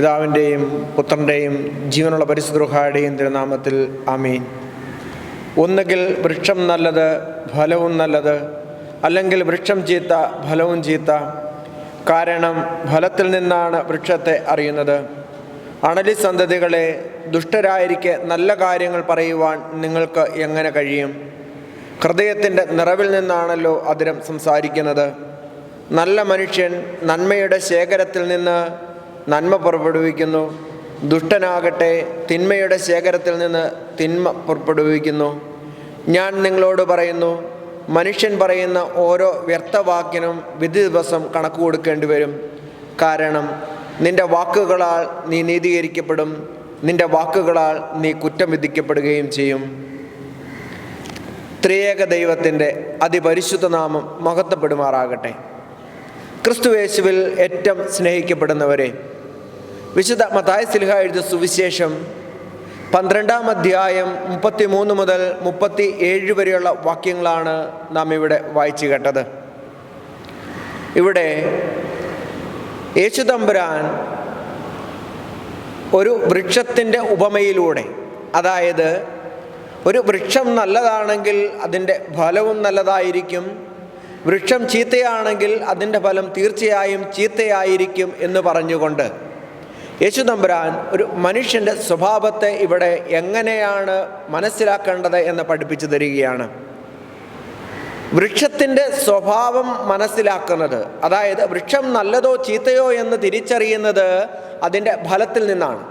പിതാവിന്റെയും പുത്രന്റെയും ജീവനുള്ള പരിശുദ്രഹായുടെയും തിരുനാമത്തിൽ ആമീൻ. ഒന്നുകിൽ വൃക്ഷം നല്ലത് ഫലവും നല്ലത് അല്ലെങ്കിൽ വൃക്ഷം ചീത്ത ഫലവും ചീത്ത. കാരണം ഫലത്തിൽ നിന്നാണ് വൃക്ഷത്തെ അറിയുന്നത്. അണലി സന്തതികളെ ദുഷ്ടരായിരിക്കെ നല്ല കാര്യങ്ങൾ പറയുവാൻ നിങ്ങൾക്ക് എങ്ങനെ കഴിയും? ഹൃദയത്തിന്റെ നിറവിൽ നിന്നാണല്ലോ അതിരം സംസാരിക്കുന്നത്. നല്ല മനുഷ്യൻ നന്മയുടെ ശേഖരത്തിൽ നിന്ന് നന്മ പുറപ്പെടുവിക്കുന്നു. ദുഷ്ടനാകട്ടെ തിന്മയുടെ ശേഖരത്തിൽ നിന്ന് തിന്മ പുറപ്പെടുവിക്കുന്നു. ഞാൻ നിങ്ങളോട് പറയുന്നു മനുഷ്യൻ പറയുന്ന ഓരോ വ്യർത്ഥവാക്കിനും വിധി ദിവസം കണക്ക് കൊടുക്കേണ്ടി വരും. കാരണം നിന്റെ വാക്കുകളാൽ നീ നീതീകരിക്കപ്പെടും നിന്റെ വാക്കുകളാൽ നീ കുറ്റം വിധിക്കപ്പെടുകയും ചെയ്യും. ത്രിയേക ദൈവത്തിന്റെ അതിപരിശുദ്ധ നാമം മഹത്വപ്പെടുമാറാകട്ടെ. ക്രിസ്തുവേശുവിൽ ഏറ്റവും സ്നേഹിക്കപ്പെടുന്നവരെ വിശുദ്ധ മതായ സിൽഹ എഴുതിയ സുവിശേഷം പന്ത്രണ്ടാം അധ്യായം മുപ്പത്തി മൂന്ന് മുതൽ മുപ്പത്തി ഏഴ് വരെയുള്ള വാക്യങ്ങളാണ് നാം ഇവിടെ വായിച്ചു കേട്ടത്. ഇവിടെ യേശുതമ്പുരാൻ ഒരു വൃക്ഷത്തിന്റെ ഉപമയിലൂടെ അതായത് ഒരു വൃക്ഷം നല്ലതാണെങ്കിൽ അതിന്റെ ഫലവും നല്ലതായിരിക്കും വൃക്ഷം ചീത്തയാണെങ്കിൽ അതിന്റെ ഫലം തീർച്ചയായും ചീത്തയായിരിക്കും എന്ന് പറഞ്ഞുകൊണ്ട് യേശു തമ്പുരാൻ ഒരു മനുഷ്യന്റെ സ്വഭാവത്തെ ഇവിടെ എങ്ങനെയാണ് മനസ്സിലാക്കേണ്ടത് എന്ന് പഠിപ്പിച്ചു തരികയാണ്. വൃക്ഷത്തിന്റെ സ്വഭാവം മനസ്സിലാക്കുന്നത് അതായത് വൃക്ഷം നല്ലതോ ചീത്തയോ എന്ന് തിരിച്ചറിയുന്നത് അതിന്റെ ഫലത്തിൽ നിന്നാണ്.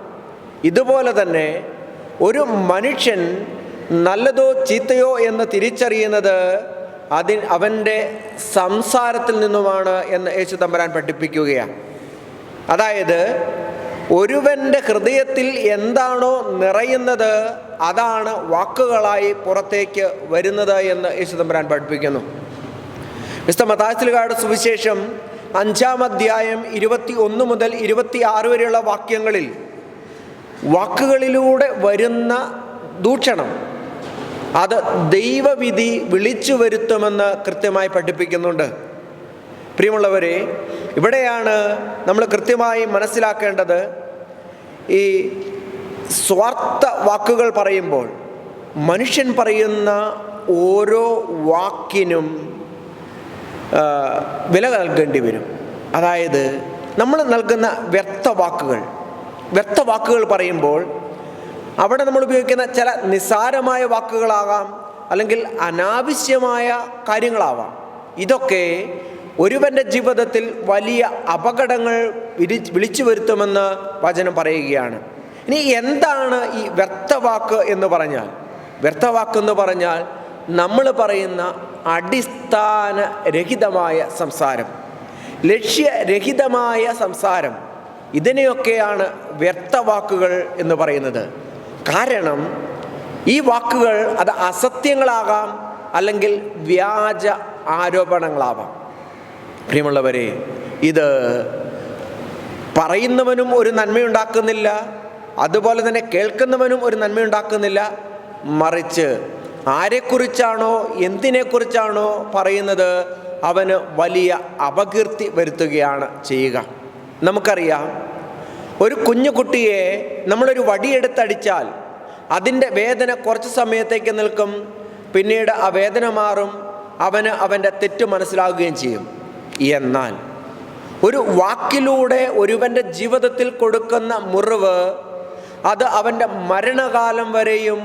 ഇതുപോലെ തന്നെ ഒരു മനുഷ്യൻ നല്ലതോ ചീത്തയോ എന്ന് തിരിച്ചറിയുന്നത് അതി അവന്റെ സംസാരത്തിൽ നിന്നുമാണ് എന്ന് യേശു തമ്പരാൻ പഠിപ്പിക്കുകയാണ്. അതായത് ഒരുവന്റെ ഹൃദയത്തിൽ എന്താണോ നിറയുന്നത് അതാണ് വാക്കുകളായി പുറത്തേക്ക് വരുന്നത് എന്ന് യേശുദമ്പരാൻ പഠിപ്പിക്കുന്നു. മിസ്റ്റർ മതാസിലുകാട് സുവിശേഷം അഞ്ചാം അധ്യായം ഇരുപത്തി ഒന്ന് മുതൽ ഇരുപത്തി ആറ് വരെയുള്ള വാക്യങ്ങളിൽ വാക്കുകളിലൂടെ വരുന്ന ദൂഷണം അത് ദൈവവിധി വിളിച്ചു വരുത്തുമെന്ന് കൃത്യമായി പഠിപ്പിക്കുന്നുണ്ട്. പ്രിയമുള്ളവരെ ഇവിടെയാണ് നമ്മൾ കൃത്യമായി മനസ്സിലാക്കേണ്ടത്. ഈ സ്വാർത്ഥ വാക്കുകൾ പറയുമ്പോൾ മനുഷ്യൻ പറയുന്ന ഓരോ വാക്കിനും വില നൽകേണ്ടി വരും. അതായത് നമ്മൾ നൽകുന്ന വ്യർത്ഥ വാക്കുകൾ. വ്യർത്ഥ വാക്കുകൾ പറയുമ്പോൾ അവിടെ നമ്മൾ ഉപയോഗിക്കുന്ന ചില നിസാരമായ വാക്കുകളാകാം അല്ലെങ്കിൽ അനാവശ്യമായ കാര്യങ്ങളാവാം. ഇതൊക്കെ ഒരുവന്റെ ജീവിതത്തിൽ വലിയ അപകടങ്ങൾ വിളിച്ചു വരുത്തുമെന്ന് വചനം പറയുകയാണ്. ഇനി എന്താണ് ഈ വ്യർത്ഥവാക്ക് എന്ന് പറഞ്ഞാൽ? വ്യർത്ഥവാക്ക് എന്ന് പറഞ്ഞാൽ നമ്മൾ പറയുന്ന അടിസ്ഥാന രഹിതമായ സംസാരം. ലക്ഷ്യരഹിതമായ സംസാരം. ഇതിനെയൊക്കെയാണ് വ്യർത്ഥവാക്കുകൾ എന്ന് പറയുന്നത്. കാരണം ഈ വാക്കുകൾ അത് അസത്യങ്ങളാകാം അല്ലെങ്കിൽ വ്യാജ ആരോപണങ്ങളാവാം. പ്രിയമുള്ളവരെ ഇത് പറയുന്നവനും ഒരു നന്മയുണ്ടാക്കുന്നില്ല അതുപോലെ തന്നെ കേൾക്കുന്നവനും ഒരു നന്മയുണ്ടാക്കുന്നില്ല. മറിച്ച് ആരെക്കുറിച്ചാണോ എന്തിനെക്കുറിച്ചാണോ പറയുന്നത് അവന് വലിയ അപകീർത്തി വരുത്തുകയാണ് ചെയ്യുക. നമുക്കറിയാം ഒരു കുഞ്ഞു കുട്ടിയെ നമ്മളൊരു വടിയെടുത്തടിച്ചാൽ അതിന്റെ വേദന കുറച്ച് സമയത്തേക്ക് നിൽക്കും പിന്നീട് ആ വേദന മാറും അവന് അവന്റെ തെറ്റ് മനസ്സിലാകുകയും ചെയ്യും. എന്നാൽ ഒരു വാക്കിലൂടെ ഒരുവന്റെ ജീവിതത്തിൽ കൊടുക്കുന്ന മുറിവ് അത് അവന്റെ മരണകാലം വരെയും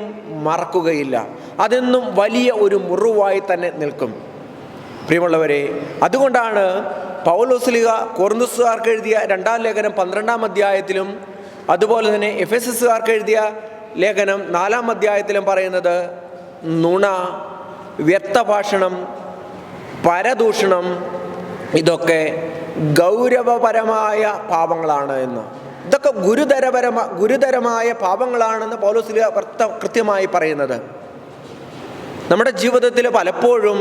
മറക്കുകയില്ല. അതെന്നും വലിയ ഒരു മുറിവായി തന്നെ നിൽക്കും. പ്രിയമുള്ളവരെ അതുകൊണ്ടാണ് പൗലോസ്ലിക കോർന്നുസുകാർക്ക് എഴുതിയ രണ്ടാം ലേഖനം പന്ത്രണ്ടാം അധ്യായത്തിലും അതുപോലെ തന്നെ എഫ് എസ് എസുകാർക്ക് എഴുതിയ ലേഖനം നാലാം അധ്യായത്തിലും പറയുന്നത് നുണ വ്യക്തഭാഷണം പരദൂഷണം ഇതൊക്കെ ഗൗരവപരമായ പാപങ്ങളാണ് എന്ന്. ഇതൊക്കെ ഗുരുതരപരമ ഗുരുതരമായ പാപങ്ങളാണെന്ന് പൗലോസ്ലിക വൃത്ത കൃത്യമായി പറയുന്നത്. നമ്മുടെ ജീവിതത്തിൽ പലപ്പോഴും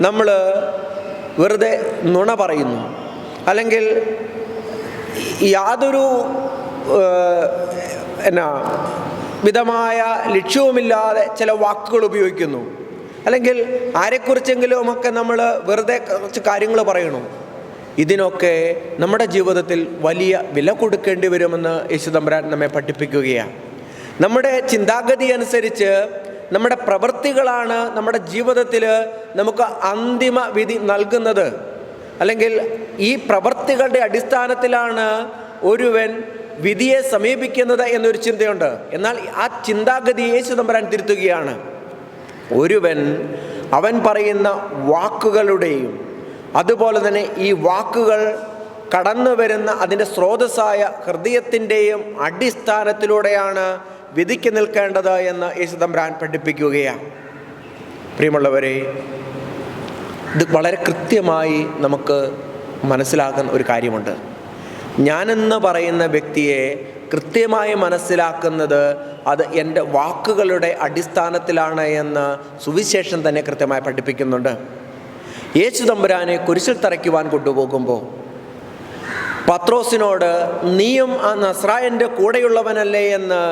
നമ്മൾ വെറുതെ നുണ പറയുന്നു. അല്ലെങ്കിൽ യാതൊരു എന്നാ വിധമായ ലക്ഷ്യവുമില്ലാതെ ചില വാക്കുകൾ ഉപയോഗിക്കുന്നു. അല്ലെങ്കിൽ ആരെക്കുറിച്ചെങ്കിലും ഒക്കെ നമ്മൾ വെറുതെ കുറച്ച് കാര്യങ്ങൾ പറയണു. ഇതിനൊക്കെ നമ്മുടെ ജീവിതത്തിൽ വലിയ വില കൊടുക്കേണ്ടി വരുമെന്ന് യേശുദമ്പരാൻ നമ്മെ പഠിപ്പിക്കുകയാണ് നമ്മുടെ ചിന്താഗതി അനുസരിച്ച് നമ്മുടെ പ്രവൃത്തികളാണ് നമ്മുടെ ജീവിതത്തിൽ നമുക്ക് അന്തിമ വിധി നൽകുന്നത്. അല്ലെങ്കിൽ ഈ പ്രവൃത്തികളുടെ അടിസ്ഥാനത്തിലാണ് ഒരുവൻ വിധിയെ സമീപിക്കുന്നത് എന്നൊരു ചിന്തയുണ്ട്. എന്നാൽ ആ ചിന്താഗതി യേശു തമ്പരാൻ തിരുത്തുകയാണ്. ഒരുവൻ അവൻ പറയുന്ന വാക്കുകളുടെയും അതുപോലെ തന്നെ ഈ വാക്കുകൾ കടന്നു വരുന്ന അതിന്റെ സ്രോതസ്സായ ഹൃദയത്തിന്റെയും അടിസ്ഥാനത്തിലൂടെയാണ് വിധിക്ക് നിൽക്കേണ്ടത് എന്ന് യേശു തമ്പരാൻ പഠിപ്പിക്കുകയാണ്. പ്രിയമുള്ളവരെ ഇത് വളരെ കൃത്യമായി നമുക്ക് മനസ്സിലാക്കുന്ന ഒരു കാര്യമുണ്ട്. ഞാനെന്ന് പറയുന്ന വ്യക്തിയെ കൃത്യമായി മനസ്സിലാക്കുന്നത് അത് എന്റെ വാക്കുകളുടെ അടിസ്ഥാനത്തിലാണ് എന്ന് സുവിശേഷം തന്നെ കൃത്യമായി പഠിപ്പിക്കുന്നുണ്ട്. യേശു തമ്പുരാനെ കുരിശിൽ തറയ്ക്കുവാൻ കൊണ്ടുപോകുമ്പോൾ പത്രോസിനോട് നീയും ആ നസ്രായന്റെ കൂടെയുള്ളവനല്ലേ? എന്ന്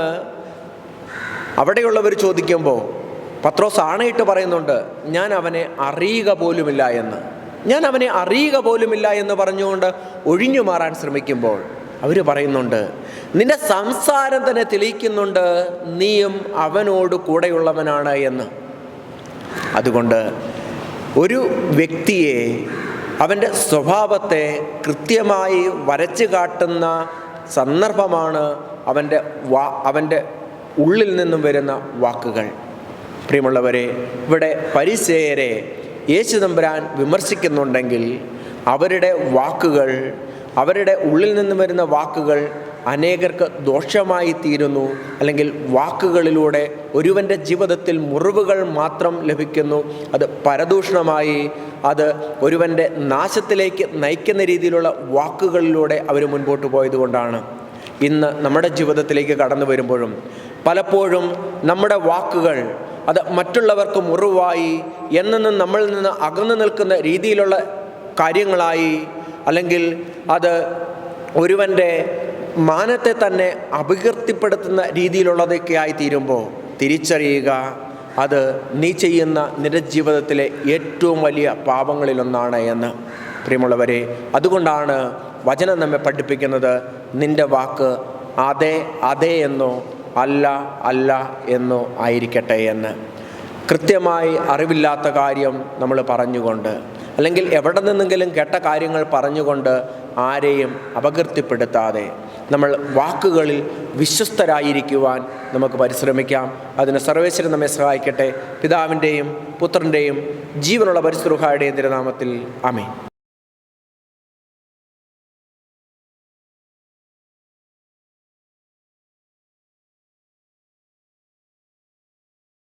അവിടെയുള്ളവർ ചോദിക്കുമ്പോൾ പത്രോസ് ആണയിട്ട് പറയുന്നുണ്ട് ഞാൻ അവനെ അറിയുക പോലുമില്ല എന്ന്. ഞാൻ അവനെ അറിയുക പോലുമില്ല എന്ന് പറഞ്ഞുകൊണ്ട് ഒഴിഞ്ഞു മാറാൻ ശ്രമിക്കുമ്പോൾ അവർ പറയുന്നുണ്ട് നിന്റെ സംസാരം തന്നെ തെളിയിക്കുന്നുണ്ട്. നീയും അവനോട് കൂടെയുള്ളവനാണ് എന്ന്. അതുകൊണ്ട് ഒരു വ്യക്തിയെ അവന്റെ സ്വഭാവത്തെ കൃത്യമായി വരച്ചു കാട്ടുന്ന സന്ദർഭമാണ് അവന്റെ വാ അവന്റെ ഉള്ളിൽ നിന്നും വരുന്ന വാക്കുകൾ. പ്രിയമുള്ളവരെ ഇവിടെ പരിസേയരെ യേശു തമ്പുരാൻ വിമർശിക്കുന്നുണ്ടെങ്കിൽ അവരുടെ വാക്കുകൾ അവരുടെ ഉള്ളിൽ നിന്നും വരുന്ന വാക്കുകൾ അനേകർക്ക് ദോഷമായി തീരുന്നു. അല്ലെങ്കിൽ വാക്കുകളിലൂടെ ഒരുവന്റെ ജീവിതത്തിൽ മുറിവുകൾ മാത്രം ലഭിക്കുന്നു. അത് പരദൂഷണമായി അത് ഒരുവന്റെ നാശത്തിലേക്ക് നയിക്കുന്ന രീതിയിലുള്ള വാക്കുകളിലൂടെ അവർ മുൻപോട്ട് പോയതുകൊണ്ടാണ് ഇന്ന് നമ്മുടെ ജീവിതത്തിലേക്ക് കടന്നു വരുമ്പോഴും പലപ്പോഴും നമ്മുടെ വാക്കുകൾ അത് മറ്റുള്ളവർക്ക് മുറിവായി എന്നെന്നും നമ്മളിൽ നിന്ന് അകന്നു നിൽക്കുന്ന രീതിയിലുള്ള കാര്യങ്ങളായി അല്ലെങ്കിൽ അത് ഒരുവന്റെ മാനത്തെ തന്നെ അപകീർത്തിപ്പെടുത്തുന്ന രീതിയിലുള്ളതൊക്കെ തീരുമ്പോൾ തിരിച്ചറിയുക അത് നീ ചെയ്യുന്ന നിന്റെ ജീവിതത്തിലെ ഏറ്റവും വലിയ പാപങ്ങളിലൊന്നാണ് എന്ന്. പ്രിയമുള്ളവരെ അതുകൊണ്ടാണ് വചനം നമ്മെ പഠിപ്പിക്കുന്നത് നിന്റെ വാക്ക് അതെ അതെ എന്നോ അല്ല അല്ല എന്നോ ആയിരിക്കട്ടെ എന്ന്. കൃത്യമായി അറിവില്ലാത്ത കാര്യം നമ്മൾ പറഞ്ഞുകൊണ്ട് അല്ലെങ്കിൽ എവിടെ നിന്നെങ്കിലും കേട്ട കാര്യങ്ങൾ പറഞ്ഞുകൊണ്ട് ആരെയും അപകീർത്തിപ്പെടുത്താതെ നമ്മൾ വാക്കുകളിൽ വിശ്വസ്തരായിരിക്കുവാൻ നമുക്ക് പരിശ്രമിക്കാം. അതിന് സർവേശ്വരൻ നമ്മെ സഹായിക്കട്ടെ. പിതാവിന്റെയും പുത്രന്റെയും ജീവനുള്ള പരിശ്രുഹായുടെയും തിരുനാമത്തിൽ. അമേ